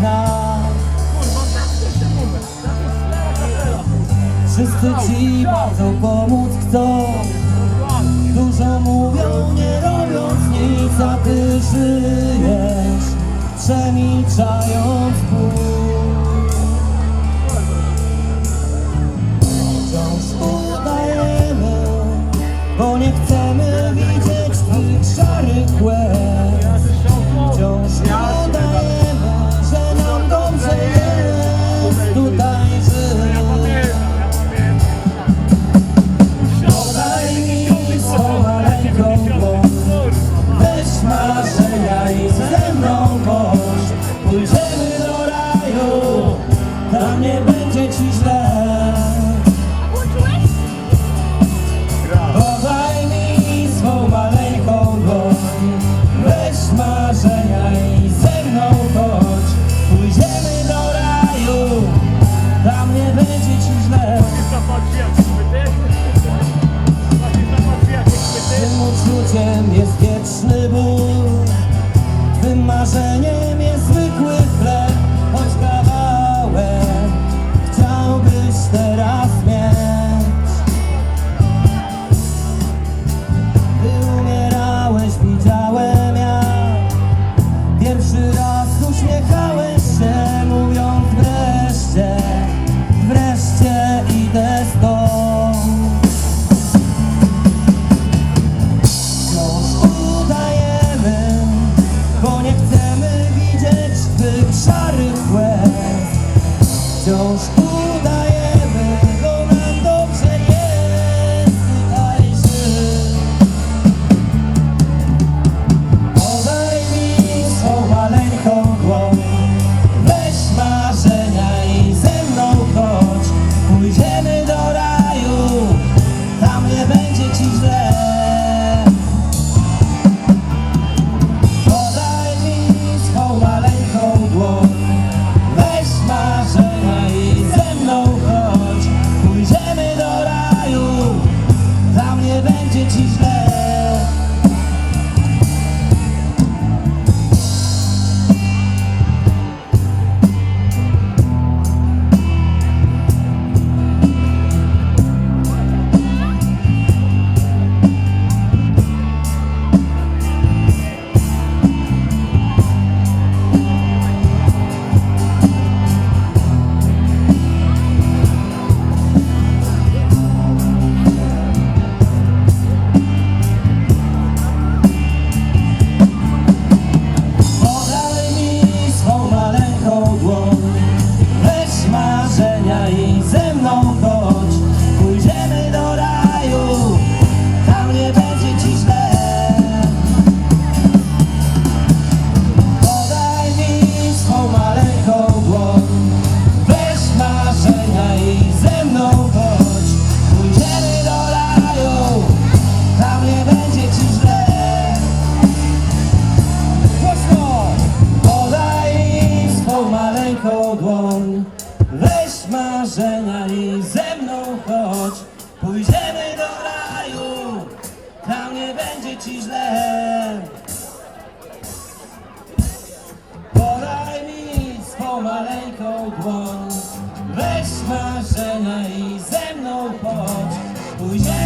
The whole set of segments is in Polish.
znak Wszyscy ci bardzo pomóc chcą. Dużo mówią, nie robiąc nic, a ty żyjesz Przemilczając ból 不要。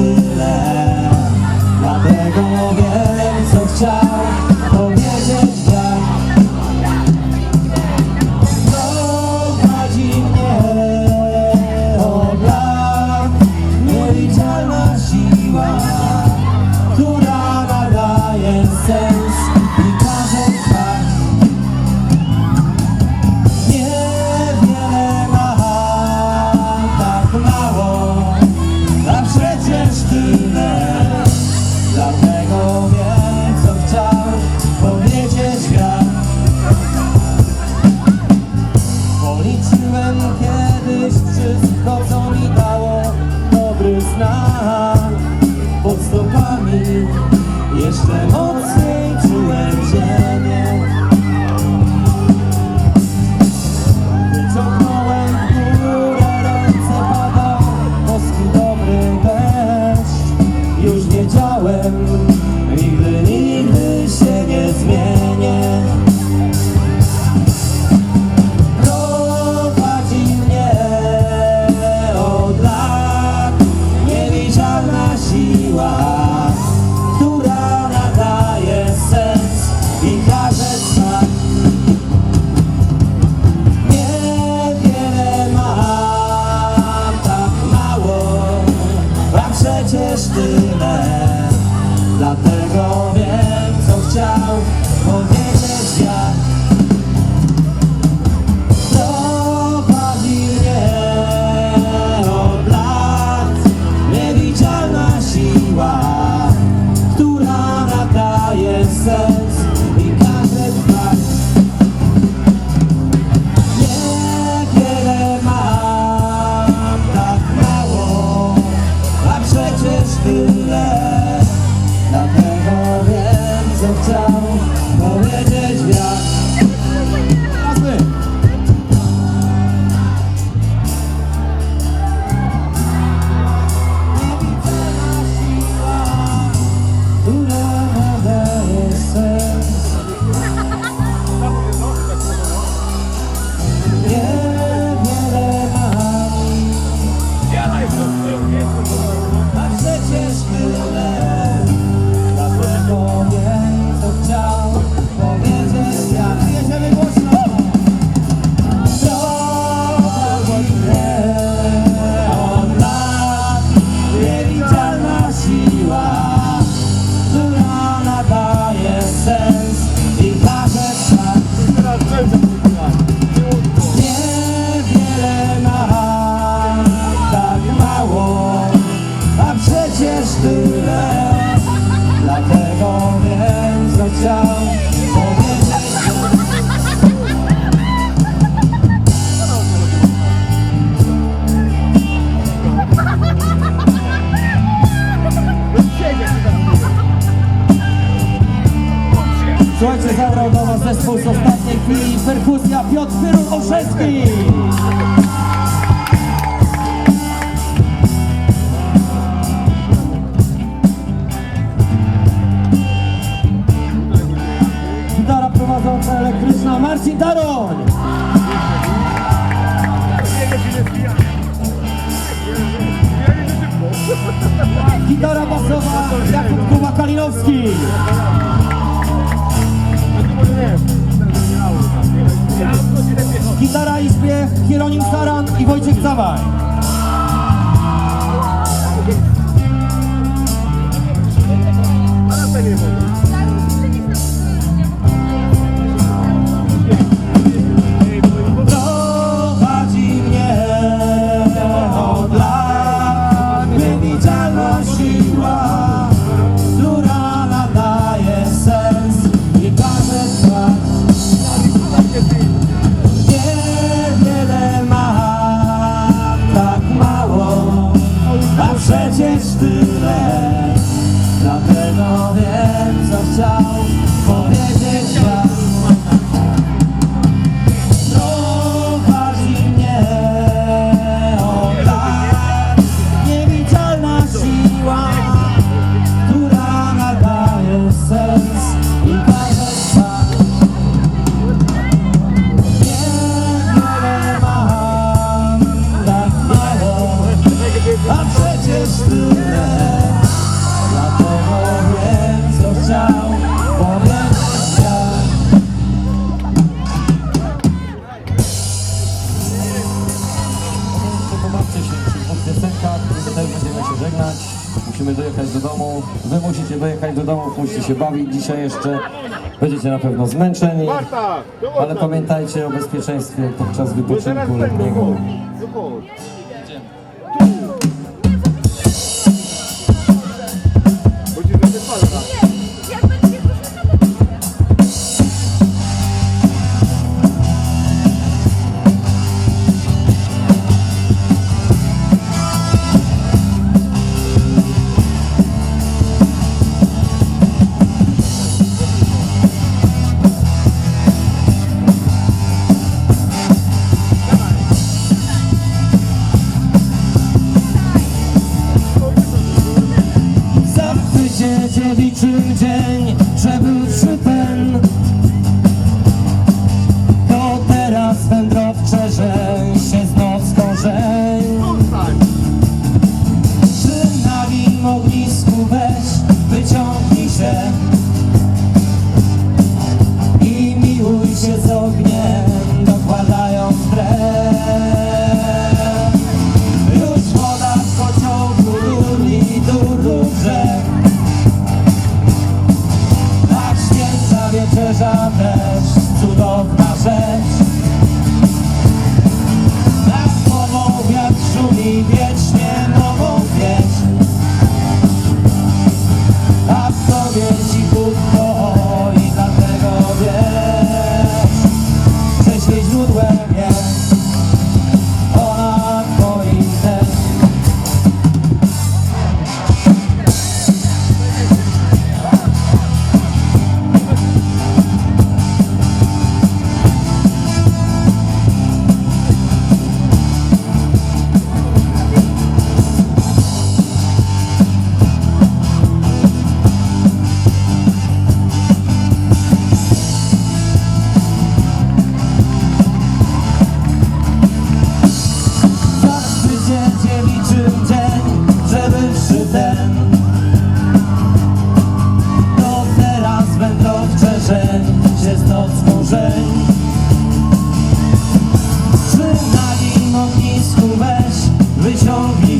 Ooh. siła, która nadaje sens i każe trwać. Niewiele mam, tak mało, a przecież tyle. Dlatego wiem, co chciał. love. zespół z ostatniej chwili perkusja Piotr Pyrun Olszewski. Gitara prowadząca elektryczna Marcin Daroń. Gitara basowa Jakub Kuba Kalinowski. Dawaj! przecież tyle. Dlatego dojechać do domu. Wy musicie dojechać do domu, musicie się bawić dzisiaj jeszcze. Będziecie na pewno zmęczeni, ale pamiętajcie o bezpieczeństwie podczas wypoczynku letniego. nie liczył dzień, że był przy ten To teraz wędrowcze rzeź.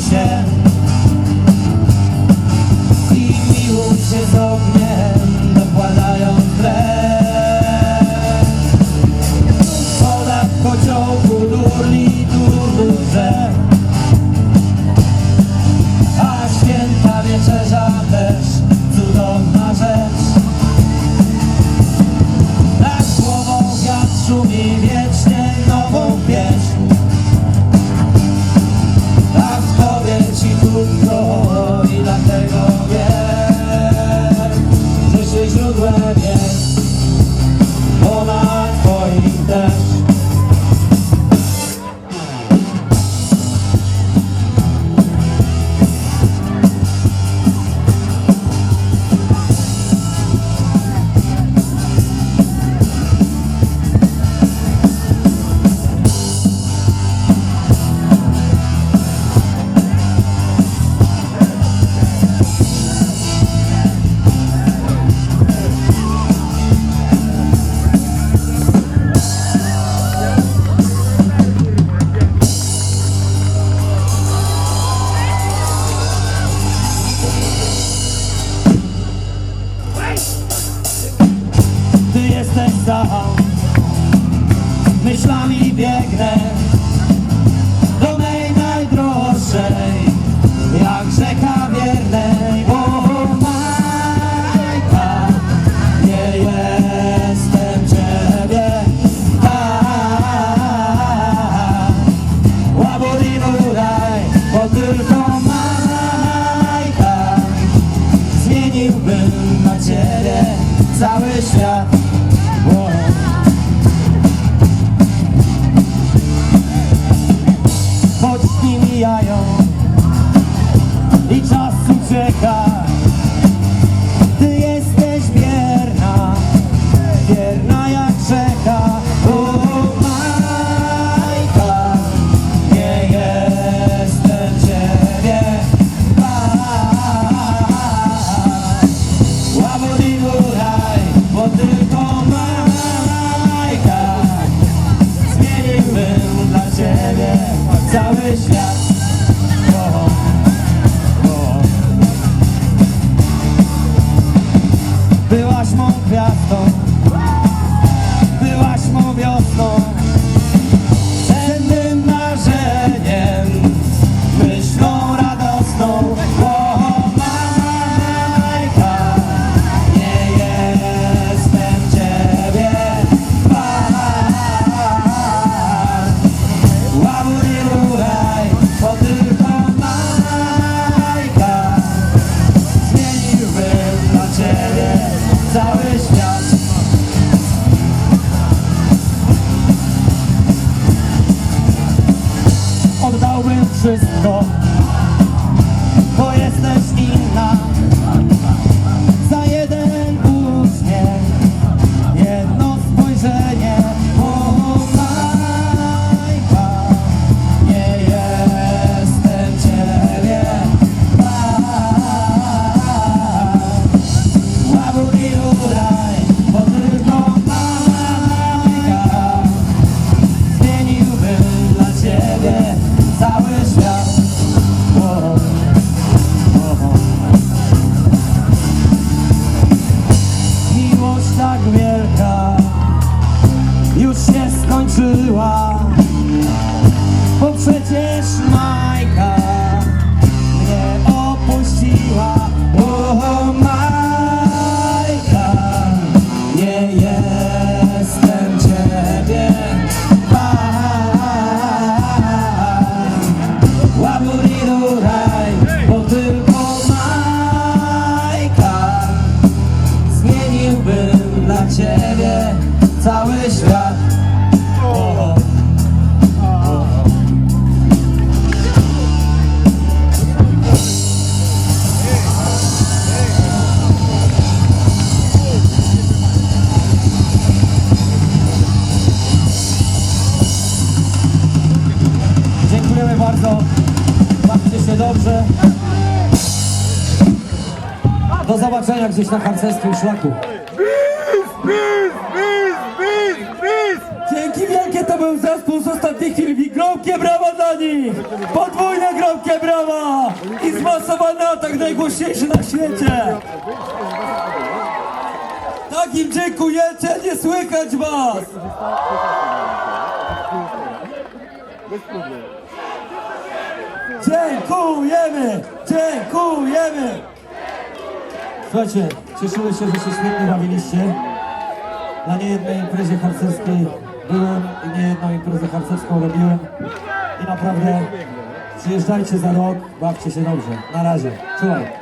station Myślami biegnę mijają i czas ucieka. мов хвястом No. Zobaczenia gdzieś na harcerskim szlaku. Dzięki wielkie to był zespół z ostatnich chwil i gromkie brawa dla nich! Podwójne gromkie brawa! I zmasowany atak najgłośniejszy na świecie! Tak im dziękujecie, nie słychać was! Dziękujemy! Dziękujemy! Słuchajcie, cieszymy się, że się świetnie bawiliście. Na niejednej imprezie harcerskiej byłem i niejedną imprezę harcerską robiłem. I naprawdę przyjeżdżajcie za rok, bawcie się dobrze. Na razie. Czułaj.